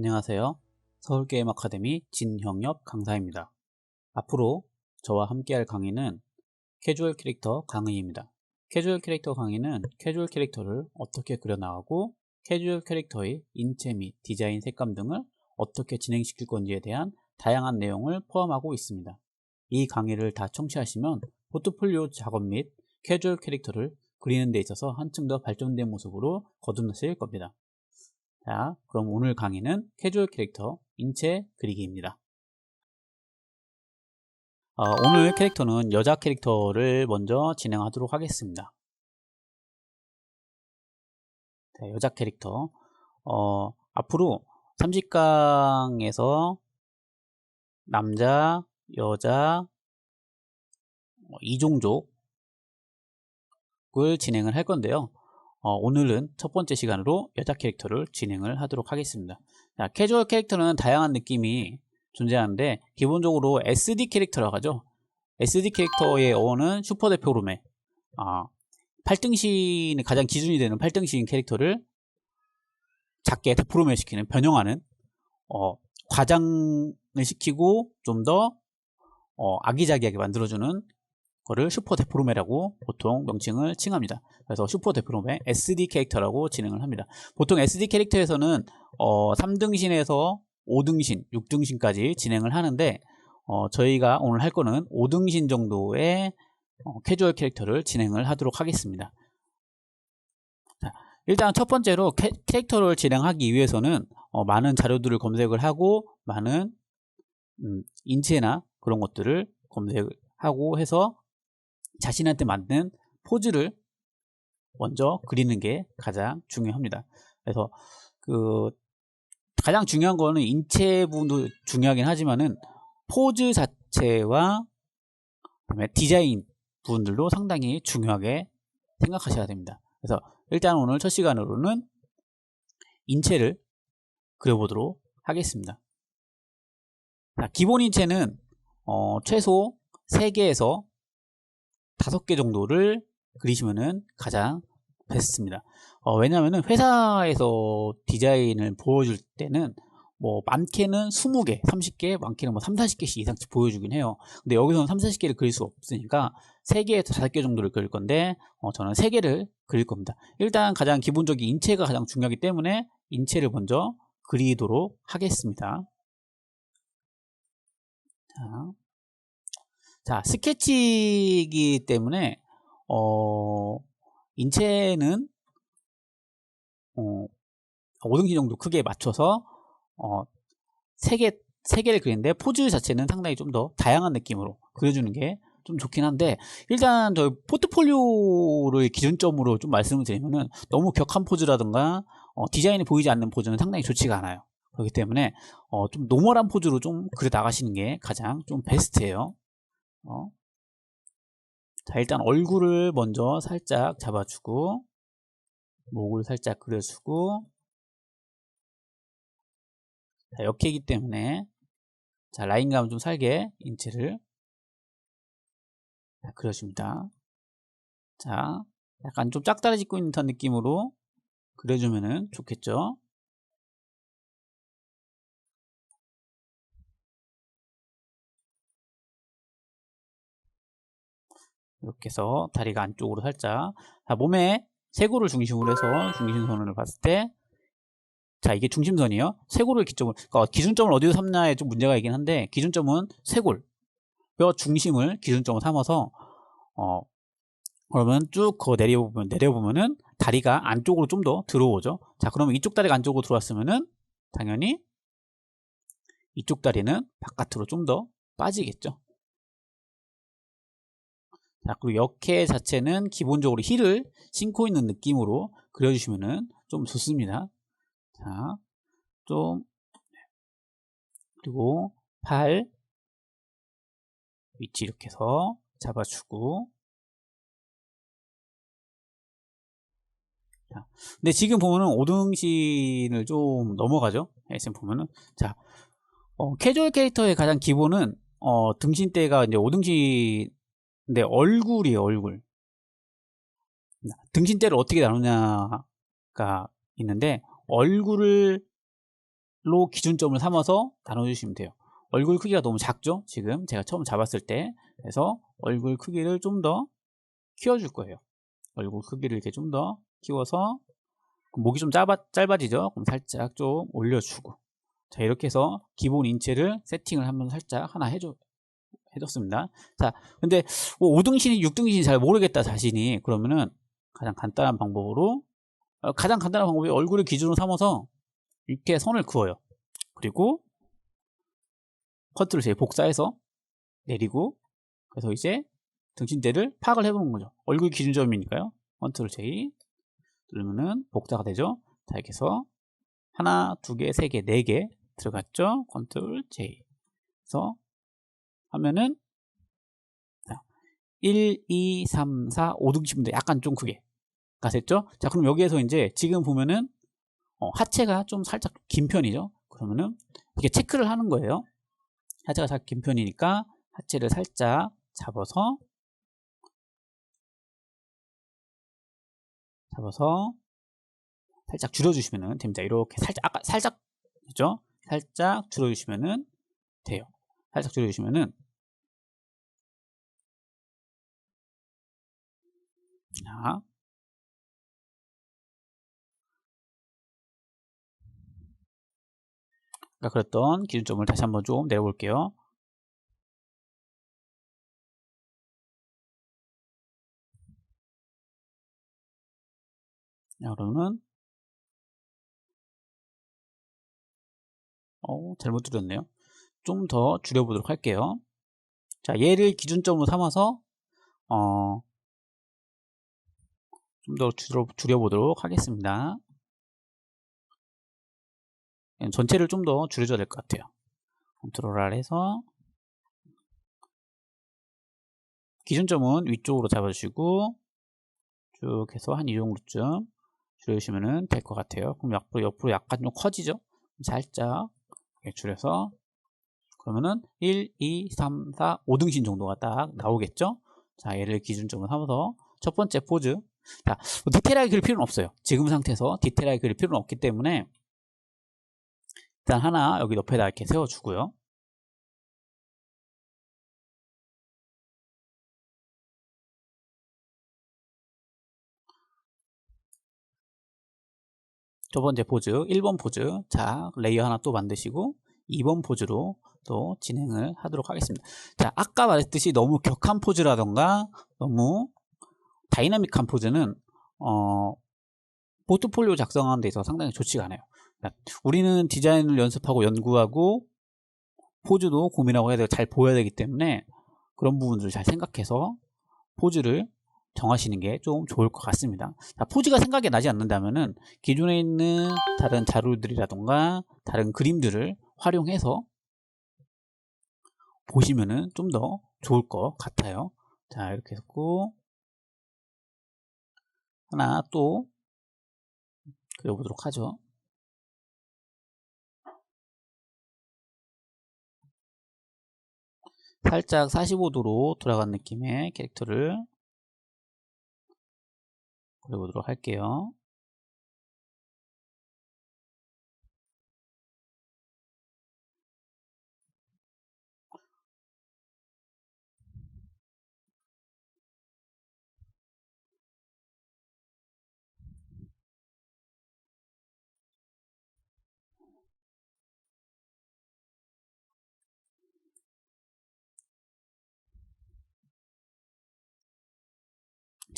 안녕하세요. 서울게임 아카데미 진형엽 강사입니다. 앞으로 저와 함께할 강의는 캐주얼 캐릭터 강의입니다. 캐주얼 캐릭터 강의는 캐주얼 캐릭터를 어떻게 그려나가고 캐주얼 캐릭터의 인체 및 디자인 색감 등을 어떻게 진행시킬 건지에 대한 다양한 내용을 포함하고 있습니다. 이 강의를 다 청취하시면 포트폴리오 작업 및 캐주얼 캐릭터를 그리는 데 있어서 한층 더 발전된 모습으로 거듭나실 겁니다. 자, 그럼 오늘 강의는 캐주얼 캐릭터 인체 그리기입니다. 어, 오늘 캐릭터는 여자 캐릭터를 먼저 진행하도록 하겠습니다. 자, 여자 캐릭터 어, 앞으로 30강에서 남자, 여자, 어, 이종족을 진행을 할 건데요. 어, 오늘은 첫 번째 시간으로 여자 캐릭터를 진행을 하도록 하겠습니다. 자, 캐주얼 캐릭터는 다양한 느낌이 존재하는데 기본적으로 SD 캐릭터라고 하죠. SD 캐릭터의 어원은 슈퍼대표 롬에 아, 8등신이 가장 기준이 되는 8등신 캐릭터를 작게 데프로메 시키는 변형하는 어, 과장을 시키고 좀더 어, 아기자기하게 만들어주는 거를 슈퍼 데프로메라고 보통 명칭을 칭합니다. 그래서 슈퍼 데프로메 SD 캐릭터라고 진행을 합니다. 보통 SD 캐릭터에서는 어, 3등신에서 5등신, 6등신까지 진행을 하는데 어, 저희가 오늘 할 거는 5등신 정도의 어, 캐주얼 캐릭터를 진행을 하도록 하겠습니다. 자, 일단 첫 번째로 캐, 릭터를 진행하기 위해서는 어, 많은 자료들을 검색을 하고 많은 음, 인체나 그런 것들을 검색을 하고 해서 자신한테 맞는 포즈를 먼저 그리는 게 가장 중요합니다. 그래서 그 가장 중요한 거는 인체 부분도 중요하긴 하지만은 포즈 자체와 그다음에 디자인 부분들도 상당히 중요하게 생각하셔야 됩니다. 그래서 일단 오늘 첫 시간으로는 인체를 그려보도록 하겠습니다. 자, 기본 인체는 어, 최소 3개에서 다섯 개 정도를 그리시면은 가장 베스트입니다. 어, 왜냐하면 회사에서 디자인을 보여줄 때는 뭐 많게는 20개, 30개, 많게는 뭐 3, 40개씩 이상씩 보여주긴 해요. 근데 여기서는 3, 40개를 그릴 수 없으니까 3개에서 5개 정도를 그릴 건데 어, 저는 3개를 그릴 겁니다. 일단 가장 기본적인 인체가 가장 중요하기 때문에 인체를 먼저 그리도록 하겠습니다. 자, 자, 스케치이기 때문에 어, 인체는 어, 5등신 정도 크게 맞춰서 어, 3개, 3개를 그리는데 포즈 자체는 상당히 좀 더 다양한 느낌으로 그려주는 게 좀 좋긴 한데 일단 저희 포트폴리오를 기준점으로 좀 말씀을 드리면은 너무 격한 포즈라든가 어, 디자인이 보이지 않는 포즈는 상당히 좋지가 않아요. 그렇기 때문에 어, 좀 노멀한 포즈로 좀 그려 나가시는 게 가장 좀 베스트예요. 어? 자 일단 얼굴을 먼저 살짝 잡아주고 목을 살짝 그려주고 자, 역해이기 때문에 자 라인감 좀 살게 인체를 자, 그려줍니다. 자 약간 좀 짝다리 짓고 있는 듯한 느낌으로 그려주면 좋겠죠. 이렇게 해서 다리가 안쪽으로 살짝 자, 몸에 쇄골을 중심으로 해서 중심선을 봤을 때 자, 이게 중심선이에요. 쇄골을 기점으로, 그러니까 기준점을 어디서 삼냐에 좀 문제가 있긴 한데, 기준점은 쇄골, 뼈 중심을 기준점으로 삼아서, 어, 그러면 쭉 그거 내려보면, 내려보면은 다리가 안쪽으로 좀 더 들어오죠. 자, 그러면 이쪽 다리가 안쪽으로 들어왔으면은, 당연히 이쪽 다리는 바깥으로 좀 더 빠지겠죠. 자, 그리고 역해 자체는 기본적으로 힐을 신고 있는 느낌으로 그려주시면 좀 좋습니다. 자, 좀, 그리고 팔, 위치 이렇게 해서 잡아주고, 자, 근데 지금 보면은 5등신을 좀 넘어가죠? SM 보면은. 자, 어, 캐주얼 캐릭터의 가장 기본은, 어, 등신대가 이제 5등신 근데 얼굴이에요, 얼굴. 등신대를 어떻게 나누냐가 있는데 얼굴을 1로 기준점을 삼아서 나눠주시면 돼요. 얼굴 크기가 너무 작죠? 지금 제가 처음 잡았을 때. 그래서 얼굴 크기를 좀 더 키워줄 거예요. 얼굴 크기를 이렇게 좀 더 키워서 목이 좀 짧아, 짧아지죠? 그럼 살짝 좀 올려주고 자 이렇게 해서 기본 인체를 세팅을 한번 살짝 하나 해줘, 해줬습니다. 자 근데 뭐 5등신이 6등신이 잘 모르겠다 자신이 그러면은 가장 간단한 방법으로 어, 가장 간단한 방법이 얼굴을 기준으로 삼아서 이렇게 선을 그어요. 그리고 컨트롤 제 복사해서 내리고 그래서 이제 등신대를 파악을 해보는 거죠. 얼굴 기준점이니까요. 컨트롤 J 누르면은 복사가 되죠. 자 이렇게 해서 하나, 두 개, 세 개, 네 개 들어갔죠. 컨트롤 J 그래서 하면은 1, 2, 3, 4, 5등신인데 약간 좀 크게 가셨죠? 자 그럼 여기에서 이제 지금 보면은 어, 하체가 좀 살짝 긴 편이죠. 그러면은 이렇게 체크를 하는 거예요. 하체가 살짝 긴 편이니까 하체를 살짝 잡아서 잡아서 살짝 줄여주시면 됩니다. 이렇게 살짝 아까 살짝 그죠? 살짝 줄여주시면 돼요. 살짝 줄여주시면은 자 아까 그랬던 기준점을 다시 한번 좀 내볼게요. 자, 그러면 어, 잘못 줄였네요. 좀 더 줄여보도록 할게요. 자, 얘를 기준점으로 삼아서 어, 좀더 줄여, 줄여보도록 하겠습니다. 전체를 좀 더 줄여줘야 될 것 같아요. 컨트롤 R 해서 기준점은 위쪽으로 잡아주시고 쭉 해서 한 이 정도쯤 줄여주시면 될 것 같아요. 그럼 옆으로, 옆으로 약간 좀 커지죠? 살짝 줄여서 그러면은 1, 2, 3, 4, 5등신 정도가 딱 나오겠죠? 자, 얘를 기준점으로 삼아서 첫 번째 포즈 자, 뭐 디테일하게 그릴 필요는 없어요. 지금 상태에서 디테일하게 그릴 필요는 없기 때문에 일단 하나 여기 옆에다 이렇게 세워주고요. 두 번째 포즈, 1번 포즈. 자, 레이어 하나 또 만드시고 2번 포즈로 또 진행을 하도록 하겠습니다. 자, 아까 말했듯이 너무 격한 포즈라던가 너무 다이나믹한 포즈는 어, 포트폴리오 작성하는 데 있어서 상당히 좋지가 않아요. 우리는 디자인을 연습하고 연구하고 포즈도 고민하고 해야 되고 잘 보여야 되기 때문에 그런 부분들을 잘 생각해서 포즈를 정하시는 게 좀 좋을 것 같습니다. 자, 포즈가 생각이 나지 않는다면은 기존에 있는 다른 자료들이라던가 다른 그림들을 활용해서 보시면은 좀 더 좋을 것 같아요. 자, 이렇게 했고 하나 또 그려보도록 하죠. 살짝 45도로 돌아간 느낌의 캐릭터를 그려보도록 할게요.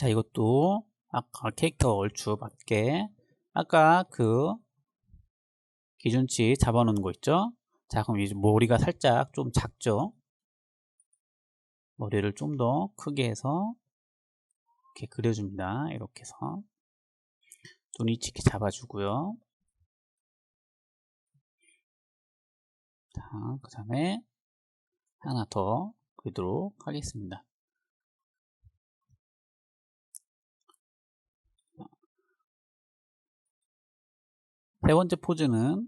자 이것도 아까 캐릭터 얼추 맞게 아까 그 기준치 잡아놓은 거 있죠? 자 그럼 이제 머리가 살짝 좀 작죠? 머리를 좀 더 크게 해서 이렇게 그려줍니다. 이렇게 해서 눈이 이렇게 잡아주고요. 자 그 다음에 하나 더 그리도록 하겠습니다 세 번째 포즈는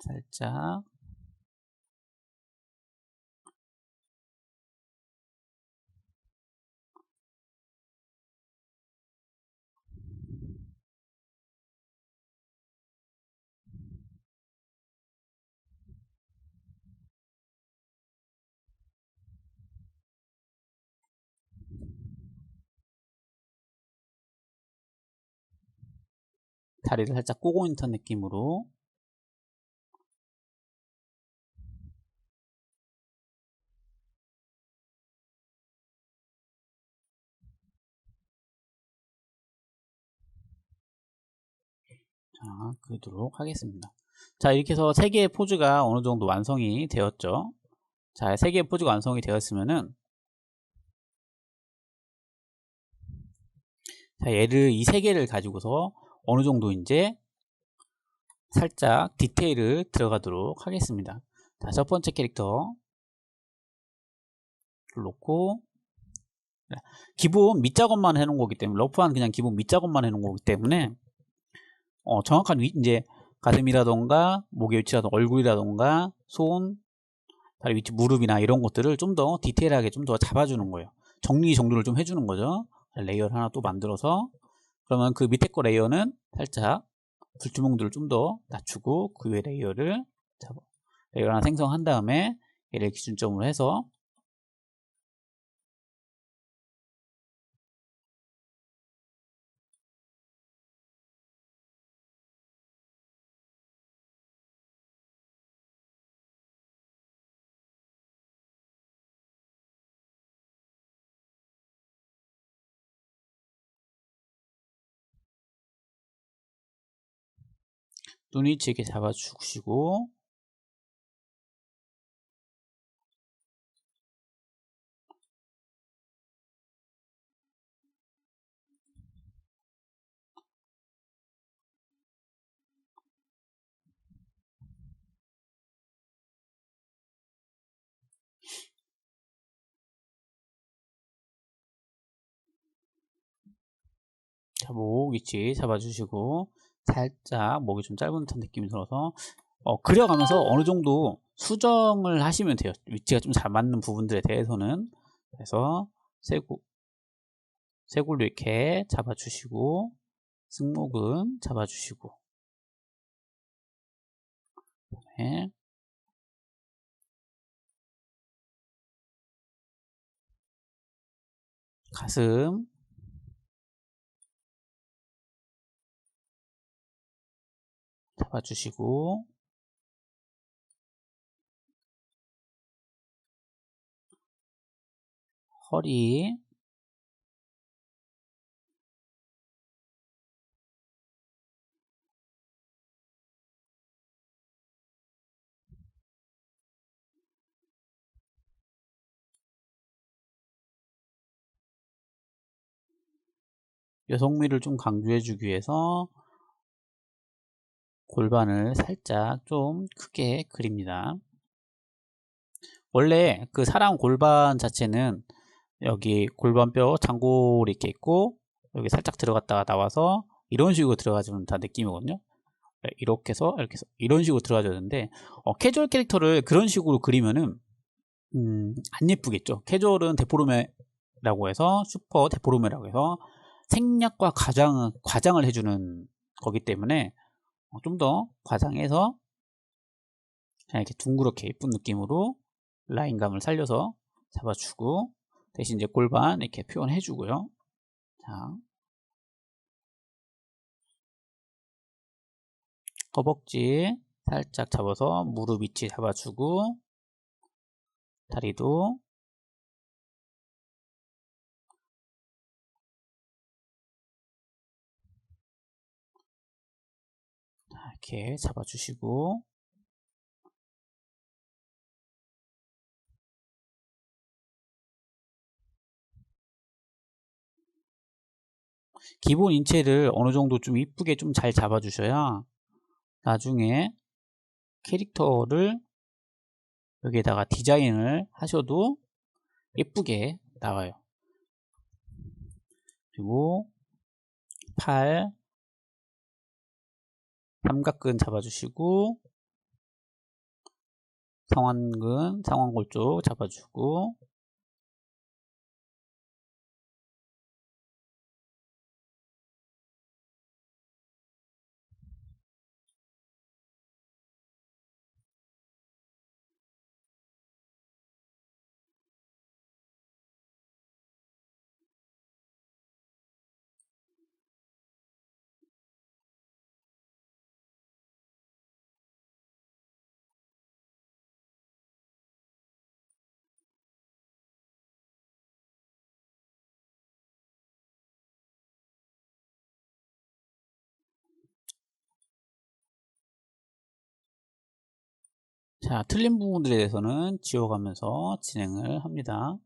살짝 다리를 살짝 꼬고 있는 느낌으로 자, 그도록 하겠습니다. 자, 이렇게 해서 세 개의 포즈가 어느 정도 완성이 되었죠. 자, 세 개의 포즈가 완성이 되었으면은 자, 얘를 이 세 개를 가지고서 어느 정도 이제 살짝 디테일을 들어가도록 하겠습니다. 자, 첫 번째 캐릭터 놓고 기본 밑작업만 해놓은 거기 때문에 러프한 그냥 기본 밑작업만 해놓은 거기 때문에 어, 정확한 위, 이제 가슴이라던가 목의 위치라던가 얼굴이라던가 손, 다리 위치, 무릎이나 이런 것들을 좀 더 디테일하게 좀 더 잡아주는 거예요. 정리 정돈을 좀 해주는 거죠. 레이어를 하나 또 만들어서 그러면 그 밑에 거 레이어는 살짝 불투명도를 좀 더 낮추고 그 위에 레이어를 레이어 하나 생성한 다음에 얘를 기준점으로 해서 눈 위치 이렇게 잡아주시고 자, 목 위치 잡아주시고 살짝 목이 좀 짧은 듯한 느낌이 들어서 어, 그려가면서 어느 정도 수정을 하시면 돼요. 위치가 좀 잘 맞는 부분들에 대해서는 그래서 세골 세골로 이렇게 잡아주시고 승목은 잡아주시고 네. 가슴 잡아주시고. 허리. 여성미를 좀 강조해주기 위해서 골반을 살짝 좀 크게 그립니다. 원래 그 사람 골반 자체는 여기 골반뼈 장골이 이렇게 있고 여기 살짝 들어갔다가 나와서 이런 식으로 들어가주면 다 느낌이거든요. 네, 이렇게 해서 이렇게 해서 이런 식으로 들어가주는데 어, 캐주얼 캐릭터를 그런 식으로 그리면은 음, 안 예쁘겠죠. 캐주얼은 데포르메라고 해서 슈퍼 데포르메라고 해서 생략과 과장, 과장을 해주는 거기 때문에 어, 좀 더 과장해서 이렇게 둥그렇게 예쁜 느낌으로 라인감을 살려서 잡아주고 대신 이제 골반 이렇게 표현해 주고요. 자. 허벅지 살짝 잡아서 무릎 위치 잡아주고 다리도 이렇게 잡아주시고 기본 인체를 어느 정도 좀 이쁘게 좀 잘 잡아주셔야 나중에 캐릭터를 여기에다가 디자인을 하셔도 예쁘게 나와요. 그리고 팔, 삼각근 잡아주시고 상완근, 상완골 쪽 잡아주고 자, 틀린 부분들에 대해서는 지워가면서 진행을 합니다.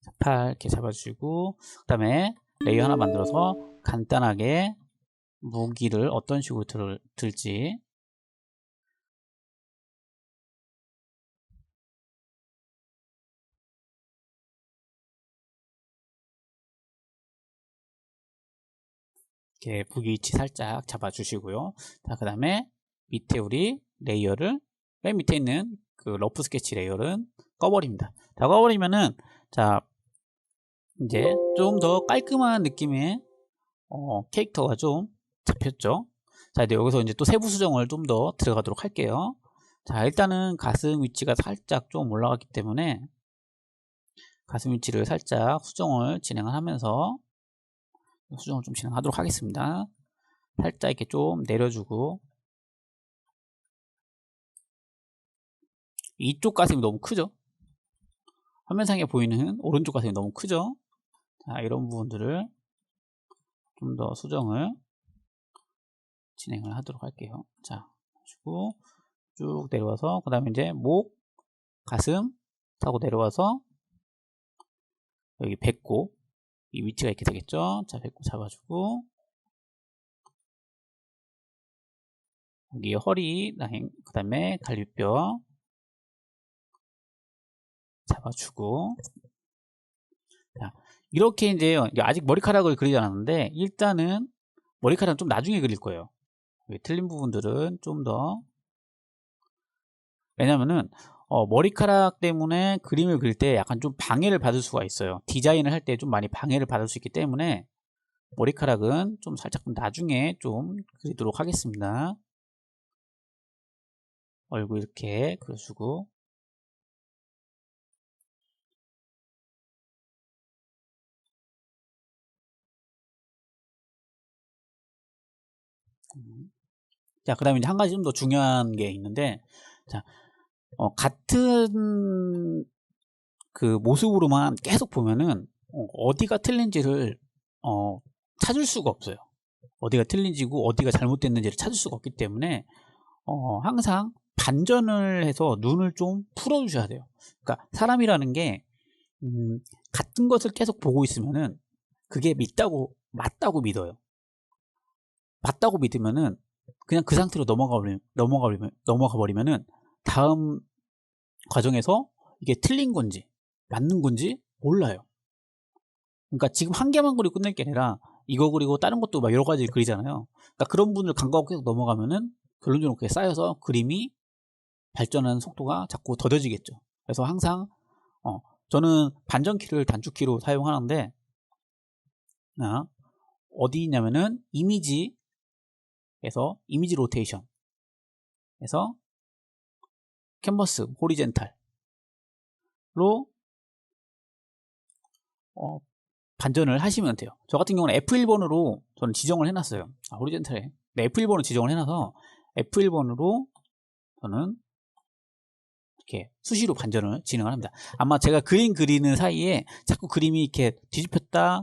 자, 팔 이렇게 잡아주시고 그 다음에 레이어 하나 만들어서 간단하게 무기를 어떤 식으로 들, 들지 이렇게 무기 위치 살짝 잡아주시고요. 자, 그 다음에 밑에 우리 레이어를 맨 밑에 있는 그 러프 스케치 레이어는 꺼버립니다. 자, 꺼버리면은 자 이제 좀 더 깔끔한 느낌의 어, 캐릭터가 좀 잡혔죠. 자, 이제 여기서 이제 또 세부 수정을 좀 더 들어가도록 할게요. 자, 일단은 가슴 위치가 살짝 좀 올라갔기 때문에 가슴 위치를 살짝 수정을 진행을 하면서 수정을 좀 진행하도록 하겠습니다. 살짝 이렇게 좀 내려주고 이쪽 가슴이 너무 크죠? 화면상에 보이는 오른쪽 가슴이 너무 크죠? 자, 이런 부분들을 좀 더 수정을 진행을 하도록 할게요. 자, 그리고 쭉 내려와서 그 다음에 이제 목, 가슴 타고 내려와서 여기 배꼽 이 위치가 이렇게 되겠죠. 자, 배꼽 잡아주고 여기 허리 그 다음에 갈비뼈 잡아주고 자, 이렇게 이제 아직 머리카락을 그리지 않았는데 일단은 머리카락은 좀 나중에 그릴 거예요. 틀린 부분들은 좀 더 왜냐면은 어, 머리카락 때문에 그림을 그릴 때 약간 좀 방해를 받을 수가 있어요. 디자인을 할 때 좀 많이 방해를 받을 수 있기 때문에 머리카락은 좀 살짝 나중에 좀 그리도록 하겠습니다. 얼굴 이렇게 그려주고 자, 그 다음에 한 가지 좀 더 중요한 게 있는데, 자, 어, 같은 그 모습으로만 계속 보면은 어, 디가 틀린지를 어, 찾을 수가 없어요. 어디가 틀린지고 어디가 잘못됐는지를 찾을 수가 없기 때문에 어, 항상 반전을 해서 눈을 좀 풀어주셔야 돼요. 그러니까 사람이라는 게 음, 같은 것을 계속 보고 있으면은 그게 믿다고 맞다고 믿어요. 맞다고 믿으면은 그냥 그 상태로 넘어가 버리면 넘어가 버리면 넘어가 버리면은 다음 과정에서 이게 틀린 건지 맞는 건지 몰라요. 그러니까 지금 한 개만 그리고 끝낼 게 아니라 이거 그리고 다른 것도 막 여러 가지 그리잖아요. 그러니까 그런 분을 간과하고 계속 넘어가면은 결론적으로 그게 쌓여서 그림이 발전하는 속도가 자꾸 더뎌지겠죠. 그래서 항상 어, 저는 반전키를 단축키로 사용하는데 아, 어디 있냐면은 이미지에서 이미지 로테이션 에서 캔버스 호리젠탈로 어, 반전을 하시면 돼요. 저 같은 경우는 F1번으로 저는 지정을 해놨어요. 아, 호리젠탈에. 네, F1번으로 지정을 해놔서 F1번으로 저는 이렇게 수시로 반전을 진행을 합니다. 아마 제가 그림 그리는 사이에 자꾸 그림이 이렇게 뒤집혔다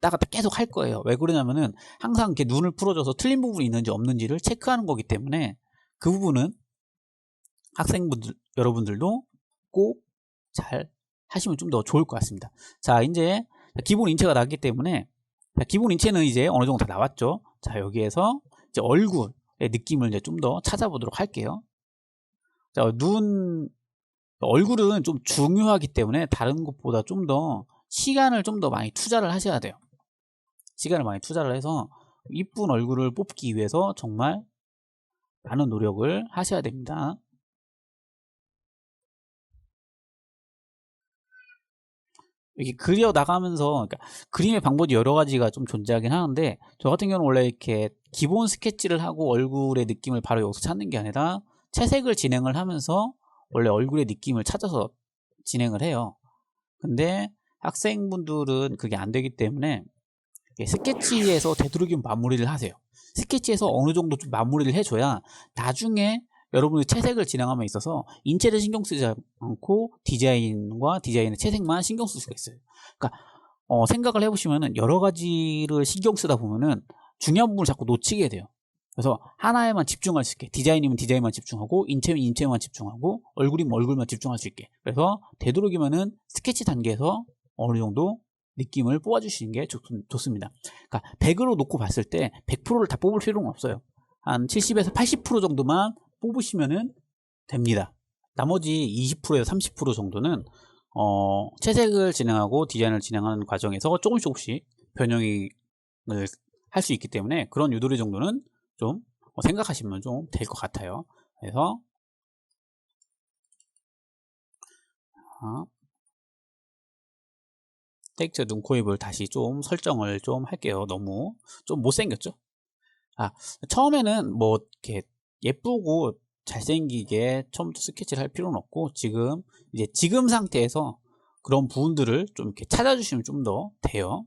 다가 계속 할 거예요. 왜 그러냐면은 항상 이렇게 눈을 풀어줘서 틀린 부분이 있는지 없는지를 체크하는 거기 때문에 그 부분은 학생분들 여러분들도 꼭 잘 하시면 좀 더 좋을 것 같습니다. 자 이제 기본 인체가 나왔기 때문에 기본 인체는 이제 어느 정도 다 나왔죠. 자 여기에서 이제 얼굴의 느낌을 이제 좀 더 찾아보도록 할게요. 자 눈 얼굴은 좀 중요하기 때문에 다른 것보다 좀 더 시간을 좀 더 많이 투자를 하셔야 돼요. 시간을 많이 투자를 해서 이쁜 얼굴을 뽑기 위해서 정말 많은 노력을 하셔야 됩니다. 이렇게 그려 나가면서 그러니까 그림의 방법이 여러 가지가 좀 존재하긴 하는데 저 같은 경우는 원래 이렇게 기본 스케치를 하고 얼굴의 느낌을 바로 여기서 찾는 게 아니라 채색을 진행을 하면서 원래 얼굴의 느낌을 찾아서 진행을 해요. 근데 학생분들은 그게 안 되기 때문에 스케치에서 되도록이면 마무리를 하세요. 스케치에서 어느 정도 좀 마무리를 해줘야 나중에 여러분이 채색을 진행함에 있어서 인체를 신경 쓰지 않고 디자인과 디자인의 채색만 신경 쓸 수가 있어요. 그러니까 어, 생각을 해보시면은 여러 가지를 신경 쓰다 보면은 중요한 부분을 자꾸 놓치게 돼요. 그래서 하나에만 집중할 수 있게 디자인이면 디자인만 집중하고 인체면 인체만 집중하고 얼굴이면 얼굴만 집중할 수 있게 그래서 되도록이면은 스케치 단계에서 어느 정도 느낌을 뽑아주시는 게 좋, 습니다 그러니까 100으로 놓고 봤을 때 100%를 다 뽑을 필요는 없어요. 한 70에서 80% 정도만 뽑으시면 됩니다. 나머지 20%에서 30% 정도는 어, 채색을 진행하고 디자인을 진행하는 과정에서 조금씩 조금씩 변형을 할 수 있기 때문에 그런 유도리 정도는 좀 생각하시면 좀 될 것 같아요. 그래서 텍스처 눈, 코, 입을 다시 좀 설정을 좀 할게요. 너무 좀 못생겼죠? 아, 처음에는 뭐 이렇게 예쁘고 잘생기게 처음부터 스케치를 할 필요는 없고 지금 이제 지금 상태에서 그런 부분들을 좀 이렇게 찾아주시면 좀 더 돼요.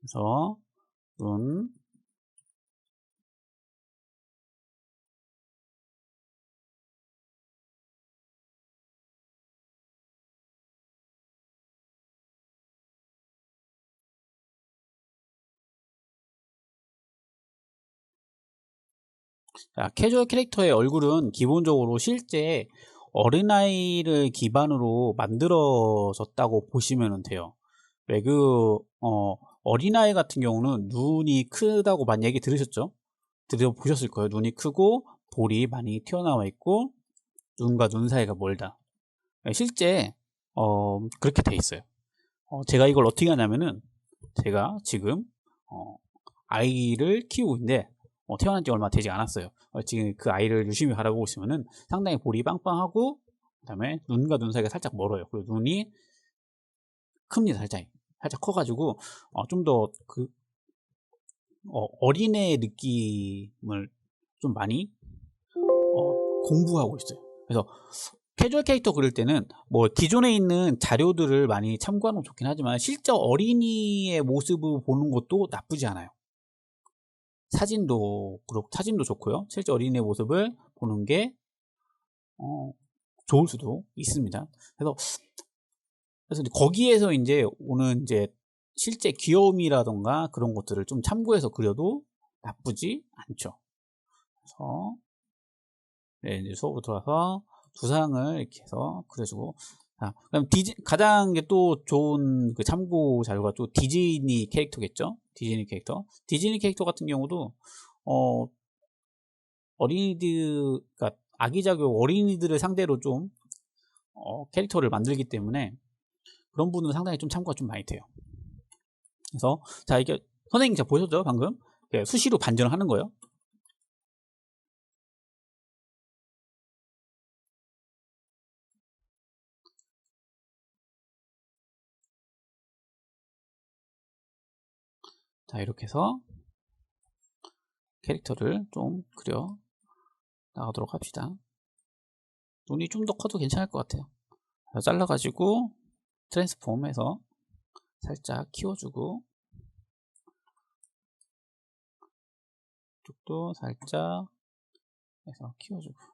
그래서 눈 자, 캐주얼 캐릭터의 얼굴은 기본적으로 실제 어린아이를 기반으로 만들어졌다고 보시면 돼요. 왜 그, 어, 어린아이 같은 경우는 눈이 크다고 많이 얘기 들으셨죠? 들어보셨을 거예요. 눈이 크고 볼이 많이 튀어나와 있고 눈과 눈 사이가 멀다. 실제 어, 그렇게 돼 있어요. 어, 제가 이걸 어떻게 하냐면은 제가 지금 어, 아이를 키우고 있는데 어, 태어난 지 얼마 되지 않았어요. 어, 지금 그 아이를 유심히 바라보고 있으면은 상당히 볼이 빵빵하고 그다음에 눈과 눈 사이가 살짝 멀어요. 그리고 눈이 큽니다, 살짝. 살짝 커가지고 어, 좀더그 어, 린애 느낌을 좀 많이 어, 공부하고 있어요. 그래서 캐주얼 캐릭터 그릴 때는 뭐 기존에 있는 자료들을 많이 참고하는 건 좋긴 하지만 실제 어린이의 모습을 보는 것도 나쁘지 않아요. 사진도 그렇고 사진도 좋고요. 실제 어린이의 모습을 보는 게 어, 좋을 수도 있습니다. 그래서 그래서 거기에서 이제 오는 이제 실제 귀여움이라던가 그런 것들을 좀 참고해서 그려도 나쁘지 않죠. 그래서 네, 이제 수업으로 들어와서 두상을 이렇게 해서 그려주고 자, 그럼 디지, 가장 또 좋은 그 참고 자료가 또 디즈니 캐릭터겠죠? 디즈니 캐릭터. 디즈니 캐릭터 같은 경우도 어 어린이들, 그러니까 아기자교 어린이들을 상대로 좀 어, 캐릭터를 만들기 때문에 그런 부분은 상당히 좀 참고가 좀 많이 돼요. 그래서 자 이게 선생님 제가 보셨죠 방금 수시로 반전을 하는 거예요. 자 이렇게 해서 캐릭터를 좀 그려 나가도록 합시다. 눈이 좀 더 커도 괜찮을 것 같아요. 잘라가지고 트랜스폼해서 살짝 키워주고 쪽도 살짝 해서 키워주고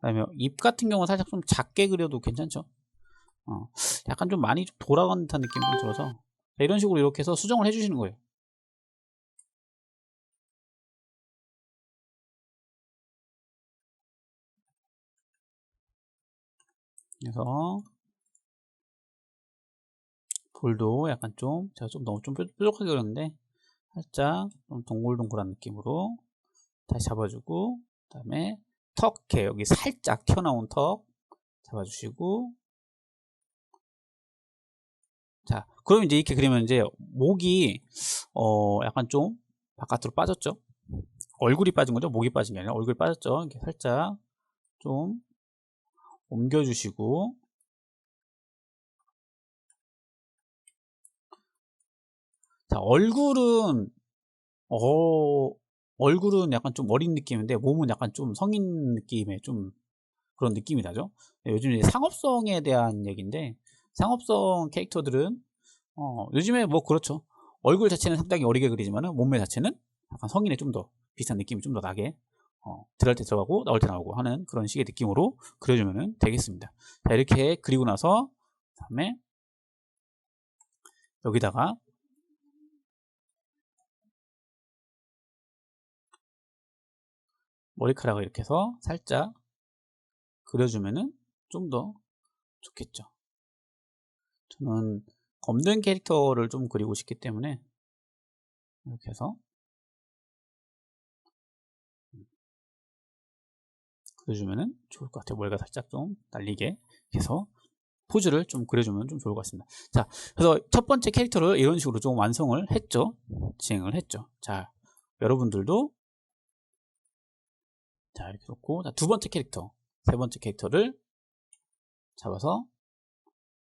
그다음에 입 같은 경우는 살짝 좀 작게 그려도 괜찮죠? 어, 약간 좀 많이 좀 돌아간 듯한 느낌이 좀 들어서. 이런 식으로 이렇게 해서 수정을 해주시는 거예요. 그래서 볼도 약간 좀 제가 좀 너무 좀 뾰족하게 그렸는데 살짝 좀 동글동글한 느낌으로 다시 잡아주고 그 다음에 턱 이렇게 여기 살짝 튀어나온 턱 잡아주시고. 자 그럼 이제 이렇게 그리면 이제 목이 어 약간 좀 바깥으로 빠졌죠? 얼굴이 빠진 거죠? 목이 빠진 게 아니라 얼굴이 빠졌죠? 이렇게 살짝 좀 옮겨주시고. 자 얼굴은 어, 얼굴은 약간 좀 어린 느낌인데 몸은 약간 좀 성인 느낌의 좀 그런 느낌이 나죠. 네, 요즘 상업성에 대한 얘기인데 상업성 캐릭터들은 어, 요즘에 뭐 그렇죠. 얼굴 자체는 상당히 어리게 그리지만은 몸매 자체는 약간 성인에 좀 더 비슷한 느낌이 좀 더 나게 어, 들어갈 때 들어가고 나올 때 나오고 하는 그런 식의 느낌으로 그려주면 되겠습니다. 자, 이렇게 그리고 나서 다음에 여기다가 머리카락을 이렇게 해서 살짝 그려주면은 좀 더 좋겠죠. 저는 검된 캐릭터를 좀 그리고 싶기 때문에 이렇게 해서 그려주면은 좋을 것 같아요. 머리가 살짝 좀 날리게 해서 포즈를 좀 그려주면 좀 좋을 것 같습니다. 자, 그래서 첫 번째 캐릭터를 이런 식으로 좀 완성을 했죠. 진행을 했죠. 자, 여러분들도 자, 이렇게 놓고 자, 두 번째 캐릭터, 세 번째 캐릭터를 잡아서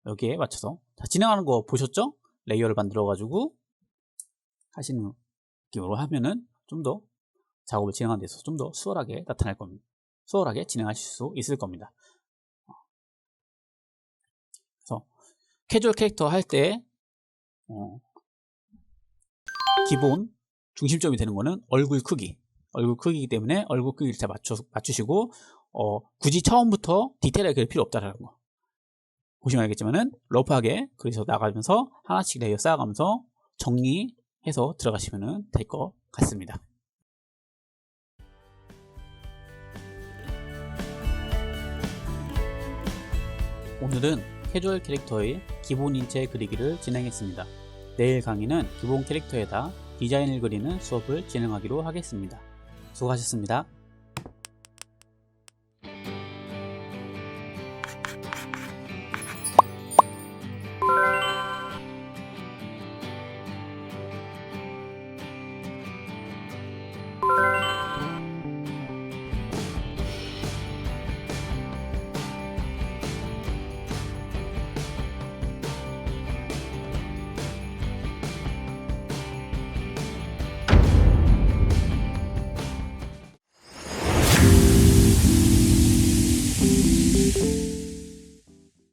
여기에 맞춰서 자, 진행하는 거 보셨죠? 레이어를 만들어 가지고 하시는 느낌으로 하면은 좀 더 작업을 진행하는 데 있어서 좀 더 수월하게 나타날 겁니다. 수월하게 진행하실 수 있을 겁니다. 그래서 캐주얼 캐릭터 할때 어, 기본 중심점이 되는 거는 얼굴 크기. 얼굴 크기이기 때문에 얼굴 크기를 잘 맞춰, 맞추시고 어, 굳이 처음부터 디테일하게 그릴 필요 없다라는 거. 보시면 알겠지만은 러프하게 그래서 나가면서 하나씩 레이어 쌓아가면서 정리해서 들어가시면 될 것 같습니다. 오늘은 캐주얼 캐릭터의 기본 인체 그리기를 진행했습니다. 내일 강의는 기본 캐릭터에다 디자인을 그리는 수업을 진행하기로 하겠습니다. 수고하셨습니다.